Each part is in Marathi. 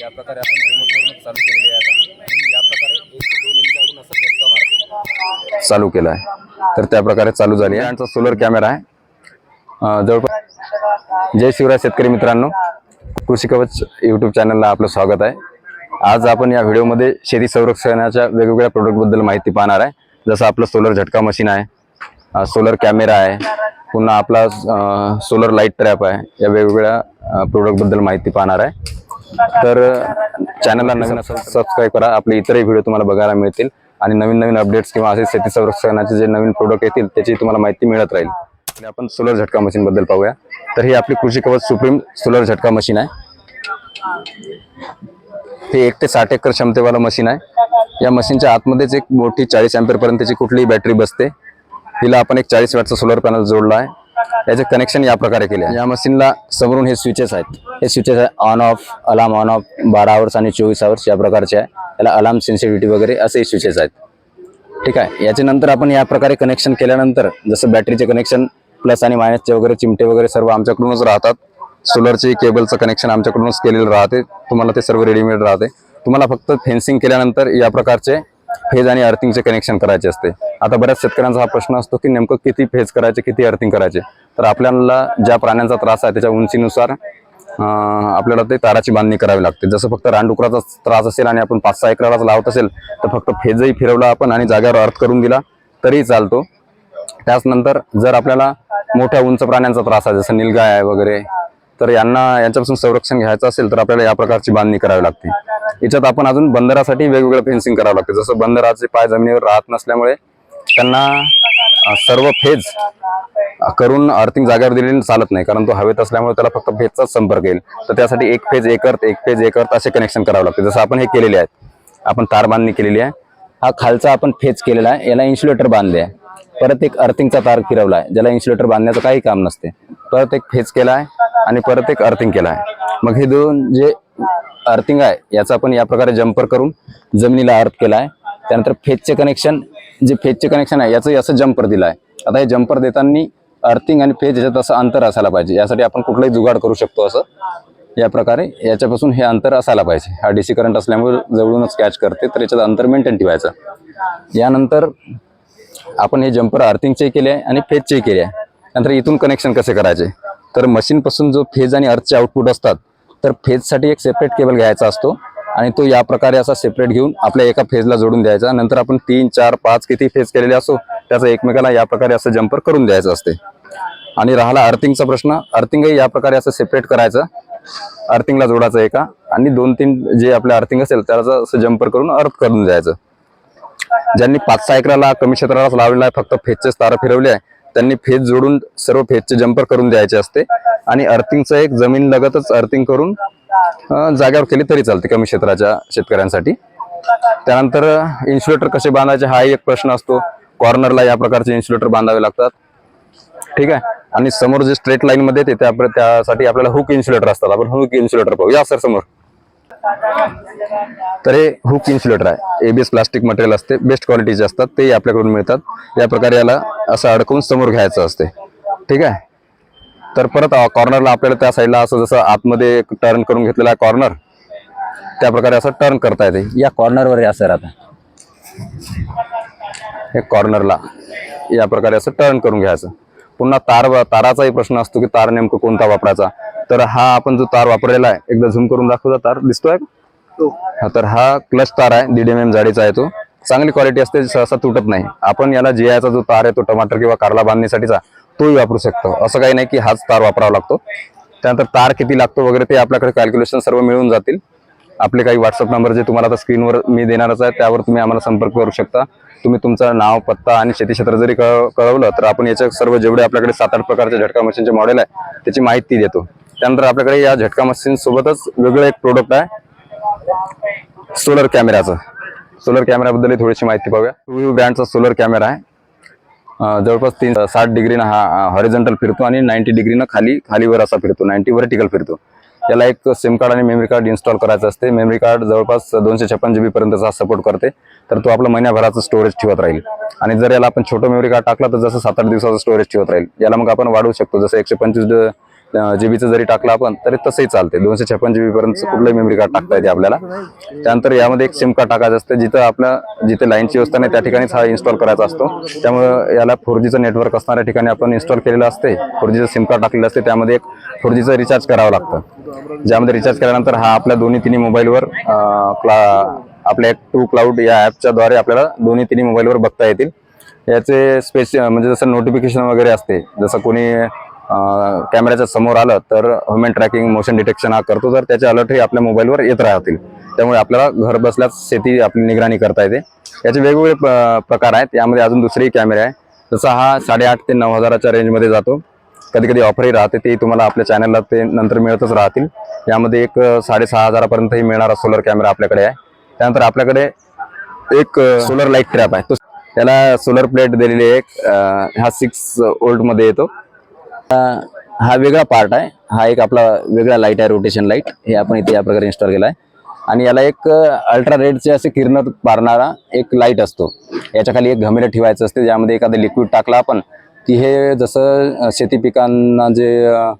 या प्रकारे आपण रिमोटवरूनच चालू केलेली आहे आता. या प्रकारे एक ते दोन इंचावरून असं झटका मारतो. चालू केला आहे. तर त्या प्रकारे चालू झाली आहे. यांचा सोलर कॅमेरा आहे. जवळपास जय शिवराय शेतकरी मित्रांनो कृषी कवच यूट्यूब चॅनलला आपलं स्वागत आहे. आज आपण या व्हिडिओमध्ये शेती संरक्षणाच्या वेगवेगळ्या प्रोडक्टबद्दल माहिती पाहणार आहे. जसं आपलं सोलर झटका मशीन आहे सोलर कॅमेरा आहे पुन्हा आपला सोलर लाइट ट्रॅप आहे. या वेगवेगळ्या प्रोडक्टबद्दल माहिती पाहणार आहे. तर चॅनलला नवीन असेल सबस्क्राईब करा. आपले इतरही व्हिडिओ तुम्हाला बघायला मिळतील. आणि नवीन नवीन अपडेट्स किंवा असे शेती संरक्षणाचे जे नवीन प्रोडक्ट येतील त्याची तुम्हाला माहिती मिळत राहील. आपण सोलर झटका मशीन बद्दल पाहूया. तर ही आपली कृषी कवच सुप्रीम सोलर झटका मशीन आहे. हे एक ते साठ एकर क्षमतेवालं मशीन आहे. या मशीनच्या आतमध्येच एक मोठी चाळीस अँपेअर पर्यंतची कुठलीही बॅटरी बसते. हिला आपण एक चाळीस वॅटचा सोलर पॅनल जोडला आहे. याचे कनेक्शन या प्रकारे केले आहे. या मशीनला समोरून हे स्विचेस आहेत. हे स्विचेस आहे on off alarm on off बारा आवर्स आणि चोवीस आवर्स या प्रकारचे आहे. त्याला अलार्म सेन्सिटिव्हिटी वगैरे असे स्विचेस आहेत. ठीक आहे. याच्यानंतर आपण या प्रकारे कनेक्शन केल्यानंतर जसं बॅटरीचे कनेक्शन प्लस आणि मायनसचे वगैरे चिमटे वगैरे सर्व आमच्याकडूनच राहतात. सोलरचे केबलचं कनेक्शन आमच्याकडूनच केलेलं राहते. तुम्हाला ते सर्व रेडीमेड राहते. तुम्हाला फक्त फेन्सिंग केल्यानंतर या प्रकारचे फेज आणि अर्थिंगचे कनेक्शन करायचे असते. आता बऱ्याच शेतकऱ्यांचा हा प्रश्न असतो की नेमकं किती फेज करायचे किती अर्थिंग करायचे? तर आपल्याला ज्या प्राण्यांचा त्रास आहे त्याच्या उंचीनुसार आपल्याला ते ताराची बांधणी करावी लागते. जसं फक्त रानडुकराचा त्रास असेल आणि आपण पाच सहा एकरालाच लावत असेल तर फक्त फेजही फिरवला आपण आणि जागेवर अर्थ करून दिला तरी चालतो. त्याचनंतर जर आपल्याला मोठ्या उंच प्राण्यांचा त्रास आहे जसं निलगाय आहे वगैरे तर यांना यांच्यापासून संरक्षण घ्यायचं असेल तर आपल्याला या प्रकारची बांधणी करावी लागते. याच्यात आपण अजून बंदरासाठी वेगवेगळं फेन्सिंग करावं लागतं. जसं बंदराचे पाय जमिनीवर राहत नसल्यामुळे त्यांना सर्व फेज करून अर्थिंग जागेवर दिलेली चालत नाही. कारण तो हवेत असल्यामुळे त्याला फक्त फेजचाच संपर्क येईल. तर त्यासाठी एक फेज एक अर्थ एक फेज एक अर्थ असे कनेक्शन करावं लागते. जसं आपण हे केलेले आहेत. आपण तार बांधणी केलेली आहे. हा खालचा आपण फेज केलेला आहे. याला इन्सुलेटर बांधले आहे. परत एक अर्थिंगचा तार फिरवला आहे. ज्याला इन्सुलेटर बांधण्याचं काही काम नसते. परत एक फेज केला आहे आणि परत एक अर्थिंग केला आहे. मग हे दोन जे अर्थिंग आहे याचा आपण या प्रकारे जम्पर करून जमिनीला अर्थ केला आहे त्यानंतर फेजचे कनेक्शन जे फेजचे कनेक्शन आहे याचं असं जम्पर दिलं आहे आता हे जम्पर देताना अर्थिंग आणि फेज याच्यात असं अंतर असायला पाहिजे. यासाठी आपण कुठलाही जुगाड करू शकतो असं. या प्रकारे याच्यापासून हे अंतर असायला पाहिजे. हा डीसी करंट असल्यामुळे जवळूनच कॅच करते तर याच्यात अंतर मेंटेन ठेवायचं. यानंतर आपण हे जम्पर अर्थिंगचे केले आहे आणि फेजचे केले आहे. नंतर इथून कनेक्शन कसे करायचे? तर मशीनपासून जो फेज आणि अर्थचे आउटपुट असतात तर फेजसाठी एक सेपरेट केबल घ्यायचा असतो. आणि तो या प्रकारे असा सेपरेट घेऊन आपल्या एका फेजला जोडून द्यायचा. नंतर आपण तीन चार पाच किती फेज केलेले असो त्याचा एकमेकाला या प्रकारे असं जम्पर करून द्यायचं असते. आणि राहिला अर्थिंगचा प्रश्न. अर्थिंगही या प्रकारे असं सेपरेट करायचं. अर्थिंगला जोडायचं एका. आणि दोन तीन जे आपलं अर्थिंग असेल त्याचा असं जम्पर करून अर्थ करून द्यायचं. ज्यांनी पाच सहा एकराला कमी क्षेत्रालाच लावलेला आहे फक्त फेजचेच तारा फिरवले आहे त्यांनी फेज जोडून सर्व फेजचे जम्पर करून द्यायचे असते. आणि अर्थिंगचं एक जमीन लगतच अर्थिंग करून जाग्यावर केली तरी चालते कमी क्षेत्राच्या शेतकऱ्यांसाठी. त्यानंतर इन्सुलेटर कसे बांधायचे हा एक प्रश्न असतो. कॉर्नरला या प्रकारचे इन्सुलेटर बांधावे लागतात. ठीक आहे? आणि समोर जे स्ट्रेट लाईन मध्ये येते त्यासाठी आपल्याला हुक इन्सुलेटर असतात. आपण हुक इन्सुलेटर पाहू. या सर समोर. तर हे हुक इन्सुलेटर आहे. एबीएस प्लास्टिक मटेरियल असते. बेस्ट क्वालिटीचे असतात तेही आपल्याकडून मिळतात. या प्रकारे याला असं अडकवून समोर घ्यायचं असते. ठीक आहे? तर परत कॉर्नरला आपल्याला त्या साईडला असं जसं आतमध्ये टर्न करून घेतलेला आहे कॉर्नर त्या प्रकारे असं टर्न करता येते. या कॉर्नरवर या सर आता. हे कॉर्नरला या प्रकारे असं टर्न करून घ्यायचं. पुन्हा तार ताराचाही प्रश्न असतो की तार नेमकं कोणता वापरायचा? तर हा आपण जो तार वापरलेला आहे एकदा झूम करून दाखवता तार. दिसतोय हा. तर हा क्लच तार आहे दीड एम एम जाडीचा आहे तो. चांगली क्वालिटी असते सहसा तुटत नाही. आपण याला जियाचा जो तार आहे तो टमाटर किंवा कारला बांधणीसाठीचा तोही वापरू शकतो. असं काही नाही की हाच तार वापरावा लागतो. त्यानंतर तार किती लागतो वगैरे ते आपल्याकडे कॅल्क्युलेशन सर्व मिळून जातील. आपले काही व्हॉट्सअप नंबर जे तुम्हाला आता स्क्रीनवर मी देणारच आहे त्यावर तुम्ही आम्हाला संपर्क करू शकता. तुम्ही तुमचं नाव पत्ता आणि शेती क्षेत्र जरी कळ- कळवलं तर आपण याच्या सर्व जेवढे आपल्याकडे सात आठ प्रकारचे झटका मशीनचे मॉडेल आहे त्याची माहिती देतो. त्यानंतर आपल्याकडे या झटका मशीन सोबतच वेगळं एक प्रोडक्ट आहे. सोलर कॅमेराचं सोलर कॅमेराबद्दल थोडीशी माहिती पाहूया. टू ब्रँडचा सोलर कॅमेरा आहे. जवळपास तीन साठ डिग्रीनं हा हॉरिझॉन्टल फिरतो आणि नाईन्टी डिग्रीनं खाली खालीवर असा फिरतो. नाईन्टी व्हर्टिकल फिरतो. याला एक सिम कार्ड आणि मेमरी कार्ड इन्स्टॉल करायचं असते. मेमरी कार्ड जवळपास दोनशे छप्पन जी बी पर्यंतचा सपोर्ट करते. तर तो आपला महिन्याभराचं स्टोरेज ठेवत राहील. आणि जर याला आपण छोटं मेमरी कार्ड टाकला तर जसं सात आठ दिवसाचं स्टोरेज ठेवत राहील. याला मग आपण वाढवू शकतो. जसं एकशे पंचवीस जी बीचं जरी टाकलं आपण तरी तसंही चालते दोनशे छप्पन जी बी पर्यंत कुठलंही मेमरी कार्ड टाकता येते आपल्याला. त्यानंतर यामध्ये एक सिम कार्ड टाकायचं असतं जिथं आपल्या जिथे लाईनची व्यवस्था नाही त्या ठिकाणीच हा इन्स्टॉल करायचा असतो. त्यामुळे याला फोर जीचं नेटवर्क असणाऱ्या ठिकाणी आपण इन्स्टॉल केलेलं असते फोर जीचं सिम कार्ड टाकलेलं असते त्यामध्ये एक फोर जीचं रिचार्ज करावं लागतं. ज्यामध्ये रिचार्ज केल्यानंतर हा आपल्या दोन्ही तिन्ही मोबाईलवर आपल्या टू क्लाउड या ॲपच्या द्वारे आपल्याला दोन्ही तिन्ही मोबाईलवर बघता येतील. याचे स्पेस म्हणजे जसं नोटिफिकेशन वगैरे असते जसं कोणी कॅमेऱ्याच्या समोर आलं तर ह्युमन ट्रॅकिंग मोशन डिटेक्शन हा करतो. तर त्याचे अलर्टही आपल्या मोबाईलवर येत राहतील त्यामुळे आपल्याला घर बसल्याच शेती आपली निगराणी करता येते. याचे वेगवेगळे प्रकार आहेत. यामध्ये अजून दुसरेही कॅमेरे आहे जसा हा साडेआठ ते नऊ हजाराच्या रेंजमध्ये जातो. कधी कधी ऑफरही राहते. ते तुम्हाला आपल्या चॅनलला ते नंतर मिळतच राहतील. यामध्ये एक साडेसहा हजारापर्यंतही मिळणारा सोलर कॅमेरा आपल्याकडे आहे. त्यानंतर आपल्याकडे एक सोलर लाइट ट्रॅप आहे. तो त्याला सोलर प्लेट दिलेली आहे. एक हा सिक्स ओल्डमध्ये येतो. हा वेगळा पार्ट आहे. हा एक आपला वेगळा लाइट आहे रोटेशन लाइट हे आपण इथे या प्रकारे इन्स्टॉल केला आहे आणि याला एक अल्ट्रा रेडचे असे किरण मारणारा एक लाइट असतो. याच्या खाली एक घमेलं ठेवायचं असते ज्यामध्ये एखादं लिक्विड टाकला आपण की हे जसं शेती पिकांना जे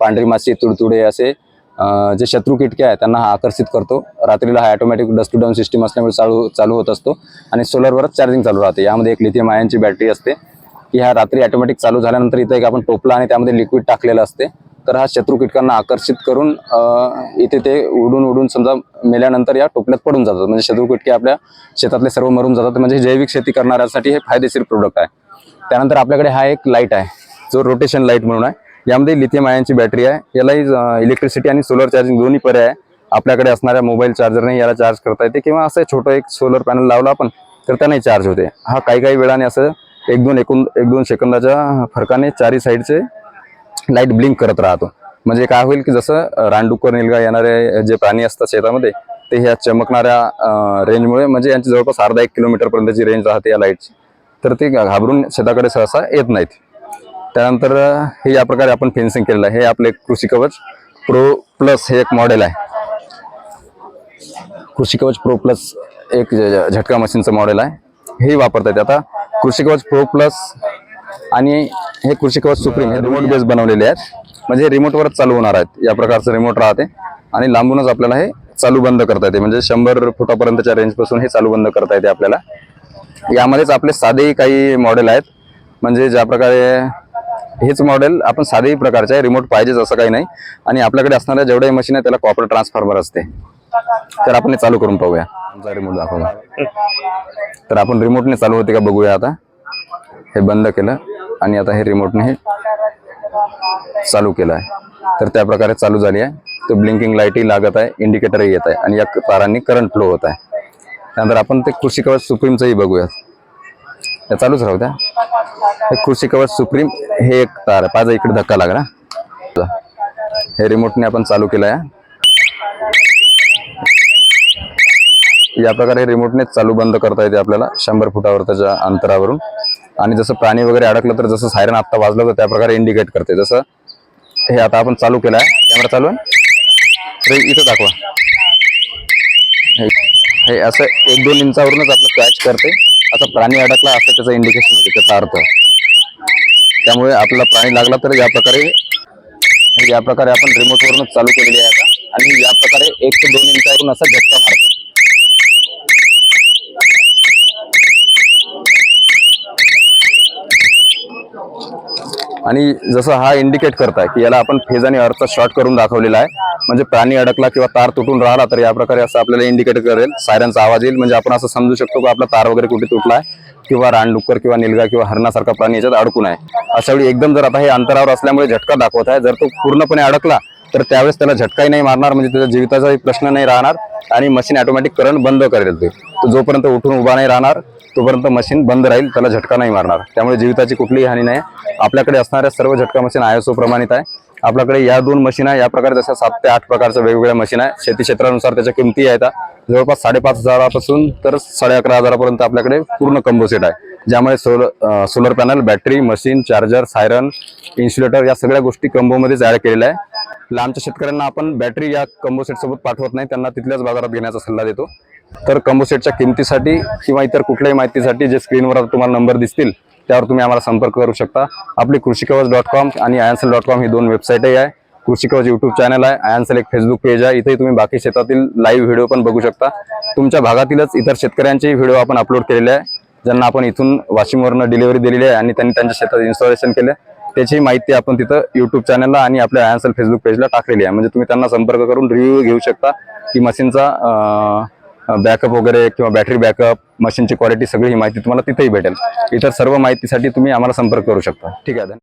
पांढरी मासे तुडतुडे असे जे शत्रू किटके आहेत त्यांना हा आकर्षित करतो. रात्रीला हा ऑटोमॅटिक डस्ट डाऊन सिस्टीम असल्यामुळे चालू चालू होत असतो. आणि सोलरवरच चार्जिंग चालू राहते. यामध्ये एक लिथियम आयनची बॅटरी असते. की ह्या रात्री ऑटोमॅटिक चालू झाल्यानंतर इथं एक आपण टोपला आणि त्यामध्ये लिक्विड टाकलेलं असते. तर हा शत्रू कीटकांना आकर्षित करून इथे ते उडून उडून समजा मेल्यानंतर या टोपल्यात पडून जातात. म्हणजे शत्रू कीटके आपल्या शेतातले सर्व मरून जातात. म्हणजे जैविक शेती करणाऱ्यासाठी हे फायदेशीर प्रोडक्ट आहे. त्यानंतर आपल्याकडे हा एक लाइट आहे. जो रोटेशन लाइट म्हणून आहे. यामध्ये लिथियम आयनची बॅटरी आहे. यालाही इलेक्ट्रिसिटी आणि सोलर चार्जिंग दोन्ही पर्याय आहे. आपल्याकडे असणाऱ्या मोबाईल चार्जरने याला चार्ज करता येते. किंवा असं छोटं एक सोलर पॅनल लावला आपण तर त्याने चार्ज होते. हा काही काही वेळाने असं एक दोन एकूण एक दोन सेकंदाच्या फरकाने चारही साईडचे लाइट ब्लिंक करत राहतो. म्हणजे काय होईल की जसं रानडुक्कर निलगा येणारे जे प्राणी असतात शेतामध्ये ते ह्या चमकणाऱ्या रेंजमुळे म्हणजे यांची जवळपास अर्धा एक किलोमीटरपर्यंतची रेंज राहते या लाईटची तर ते घाबरून शेताकडे सहसा येत नाहीत. त्यानंतर हे या प्रकारे आपण फेन्सिंग केलेलं आहे. हे आपले कृषी कवच प्रो प्लस हे एक मॉडेल आहे. कृषी कवच प्रो प्लस एक झटका मशीनचं मॉडेल आहे. हे वापरतात आता कृषी कवच प्रो प्लस आणि हे कृषी कवच सुप्रीम हे रिमोट बेस बनवलेले आहेत. म्हणजे हे रिमोटवरच चालू होणार आहेत. या प्रकारचं रिमोट राहते आणि लांबूनच आपल्याला हे चालू बंद करता येते. म्हणजे शंभर फुटापर्यंतच्या रेंजपासून हे चालू बंद करता येते आपल्याला. यामध्येच आपले साधेही काही मॉडेल आहेत. म्हणजे ज्या प्रकारे हेच मॉडेल आपण साधेही प्रकारचे आहे. रिमोट पाहिजेच असं काही नाही. आणि आपल्याकडे असणाऱ्या जेवढ्याही मशीन आहे त्याला कॉपर ट्रान्सफॉर्मर असते. तर आपण हे चालू करून पाहूया. आमचा रिमोट दाखवला. तर आपण रिमोटने चालू होते का बघूया आता. हे बंद केलं आणि आता हे रिमोटने हे चालू केलं आहे. तर त्या प्रकारे चालू झाली आहे. तो ब्लिंकिंग लाईटही लागत आहे इंडिकेटरही येत आहे आणि या तारांनी करंट फ्लो होत आहे. त्यानंतर आपण ते कृषी कवच सुप्रीमचंही बघूयात. त्या चालूच राहू द्या. हे कृषी कवच सुप्रीम हे एक तार आहे. पाजा इकडे धक्का लागला. हे रिमोटने आपण चालू केलं आहे. या प्रकारे रिमोटने चालू बंद करता येते आपल्याला शंभर फुटावर त्याच्या अंतरावरून. आणि जसं प्राणी वगैरे अडकलं तर जसं सायरन आत्ता वाजलं तर त्या प्रकारे इंडिकेट करते. जसं हे आता आपण चालू केलं आहे कॅमेरा चालू आहे इथं दाखवा. हे- हे असं एक दोन इंचावरूनच आपलं कॅच करते. आता प्राणी अडकला असं त्याचं इंडिकेशन होते त्याचा अर्थ. त्यामुळे आपला प्राणी लागला तर या प्रकारे या प्रकारे आपण रिमोटवरूनच चालू केलेली आहे आता. आणि या प्रकारे एक ते दोन इंचावरून असा झटका मारतो. आणि जसं हा इंडिकेट करताय की याला आपण फेज आणि अर्थ शॉर्ट करून दाखवलेला आहे. म्हणजे प्राणी अडकला किंवा तार तुटून राहिला तर या प्रकारे असं आपल्याला इंडिकेट करेल. सायरनचा आवाज येईल. म्हणजे आपण असं समजू शकतो की आपला तार वगैरे कुठे तुटला आहे किंवा रानडुक्कर किंवा निलगा किंवा हरणासारखा प्राणी याच्यात अडकून आहे. अशा वेळी एकदम जर आता हे अंतरावर असल्यामुळे झटका दाखवत आहे. जर तो पूर्णपणे अडकला तर त्यावेळेस त्याला झटकाही नाही मारणार म्हणजे त्याच्या जीविताचाही प्रश्न नाही राहणार आणि मशीन ऑटोमॅटिक करंट बंद करेल ते. तो जोपर्यंत उठून उभा नाही राहणार तोपर्यंत मशीन बंद राहील त्याला झटका नाही मारणार. त्यामुळे जीविताची कुठलीही हानी नाही. आपल्याकडे असणाऱ्या सर्व झटका मशीन आय एस ओ प्रमाणित आहे. आपल्याकडे या दोन मशीन आहे. या प्रकारे जशा सात ते आठ प्रकारच्या वेगवेगळ्या मशीन आहे. शेती क्षेत्रानुसार त्याच्या किमती आहेत. जवळपास साडेपाच हजारापासून तर साडे अकरा हजारापर्यंत आपल्याकडे पूर्ण कंबो सेट आहे. ज्यामुळे solar solar panel battery machine charger siren insulator या सगळ्या गोष्टी कंबोमध्येच ॲड केलेल्या आहे. लांबच्या शेतकऱ्यांना आपण बॅटरी या कंबोसेटसोबत सोबत पाठवत नाही. त्यांना तिथल्याच बाजारात घेण्याचा सल्ला देतो. तर कंबोसेटच्या किमतीसाठी किंवा इतर कुठल्याही माहितीसाठी जे स्क्रीनवर आता तुम्हाला नंबर दिसतील त्यावर तुम्ही आम्हाला संपर्क करू शकता. आपली कृषी कवच डॉट कॉम आणि आयन्सल डॉट कॉम ही दोन वेबसाईटही आहे. कृषी कवच यूट्यूब चॅनल आहे आयन्सल एक फेसबुक पेज आहे. इथेही तुम्ही बाकी शेतातील लाईव्ह व्हिडिओ पण बघू शकता. तुमच्या भागातीलच इतर शेतकऱ्यांचे व्हिडिओ आपण अपलोड केलेले आहे. ज्यांना आपण इथून वाशिमवरनं डिलिव्हरी दिलेली आहे आणि त्यांनी त्यांच्या शेतात इन्स्टॉलेशन केलं त्याची माहिती आपण तिथं युट्यूब चॅनलला आणि आपल्या आयन्सल फेसबुक पेजला टाकलेली आहे. म्हणजे तुम्ही त्यांना संपर्क करून रिव्ह्यू घेऊ शकता की मशीनचा बॅकअप वगैरे किंवा बॅटरी बॅकअप मशीनची क्वालिटी सगळी ही माहिती तुम्हाला तिथेही भेटेल. इतर सर्व माहितीसाठी तुम्ही आम्हाला संपर्क करू शकता. ठीक आहे